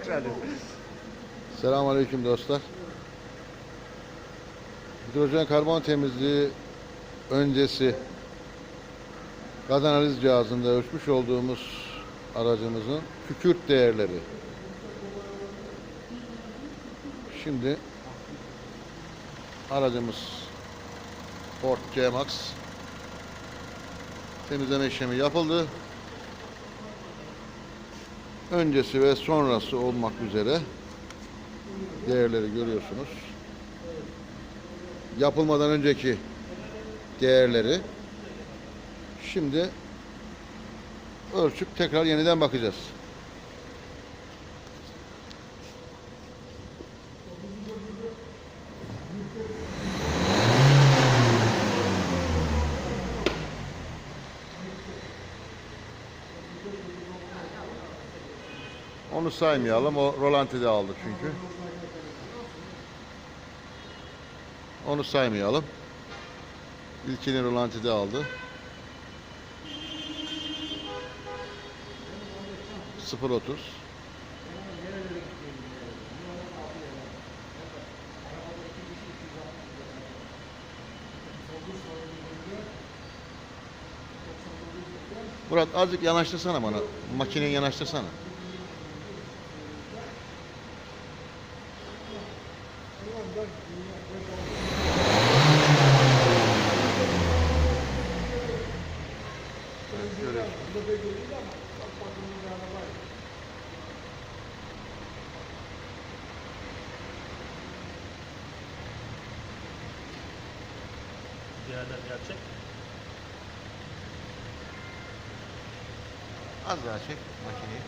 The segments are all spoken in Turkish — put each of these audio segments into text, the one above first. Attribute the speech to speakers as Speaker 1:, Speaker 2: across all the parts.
Speaker 1: Efendim.
Speaker 2: Selamünaleyküm dostlar. Hidrojen karbon temizliği öncesi gaz analiz cihazında ölçmüş olduğumuz aracımızın kükürt değerleri. Şimdi aracımız Ford C-Max temizleme işlemi yapıldı. Öncesi ve sonrası olmak üzere değerleri görüyorsunuz. Yapılmadan önceki değerleri şimdi ölçüp tekrar yeniden bakacağız. Onu saymayalım. O rolantide aldı çünkü. Onu saymayalım. İlkini rolantide aldı. 0.30 Murat azıcık yanaştırsana bana. Makineyi yanaştırsana.
Speaker 3: Değerler gerçek.
Speaker 2: Az daha çek makineyi.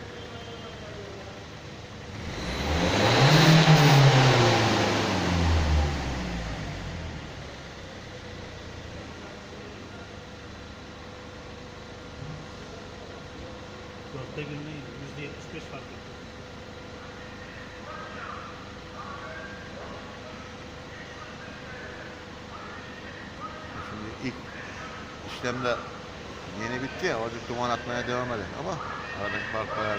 Speaker 3: Dörtte günde yüzde yetmiş beş fark etti.
Speaker 2: İlk işlemde yeni bitti ya, azıcık duman atmaya devam edin ama aradaki fark bayağı.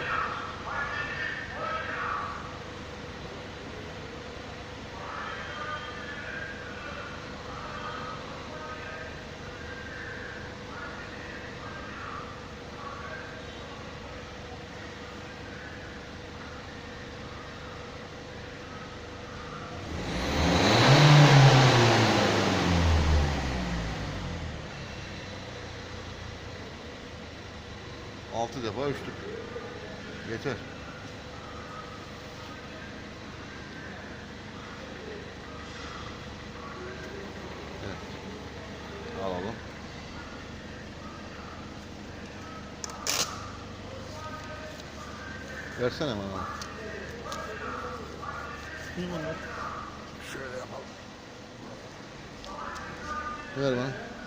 Speaker 2: Altı defa ölçtük. Yeter. Evet. Alalım. Versene bana. Şöyle yapalım. Ver bana.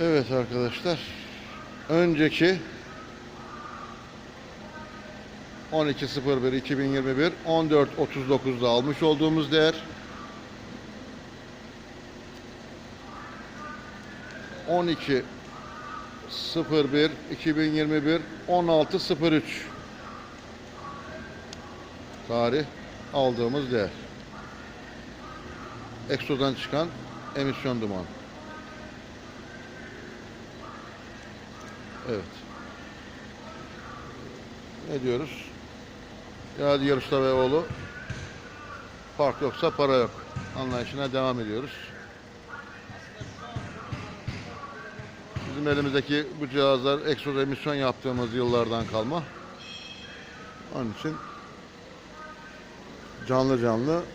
Speaker 2: Evet arkadaşlar. Önceki 12.01 2021 14.39'da almış olduğumuz değer 12 01 2021 16.03 tarih aldığımız değer. Eksodan çıkan emisyon duman. Evet. Ne diyoruz? Yadigar Usta ve oğlu fark yoksa para yok. Anlayışına devam ediyoruz. Bizim elimizdeki bu cihazlar egzoz emisyon yaptığımız yıllardan kalma. Onun için canlı canlı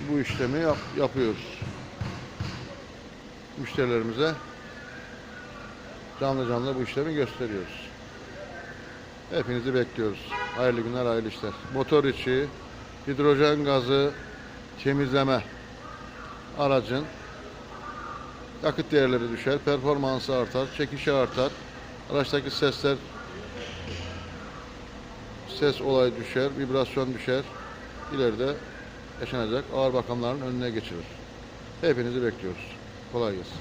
Speaker 2: bu işlemi yap- yapıyoruz. Müşterilerimize canlı canlı bu işlemi gösteriyoruz. Hepinizi bekliyoruz. Hayırlı günler, hayırlı işler. Motor içi, hidrojen gazı temizleme aracın yakıt değerleri düşer, performansı artar, çekişi artar, araçtaki sesler ses olayı düşer, vibrasyon düşer. İleride yaşanacak ağır bakımların önüne geçirir. Hepinizi bekliyoruz. Kolay gelsin.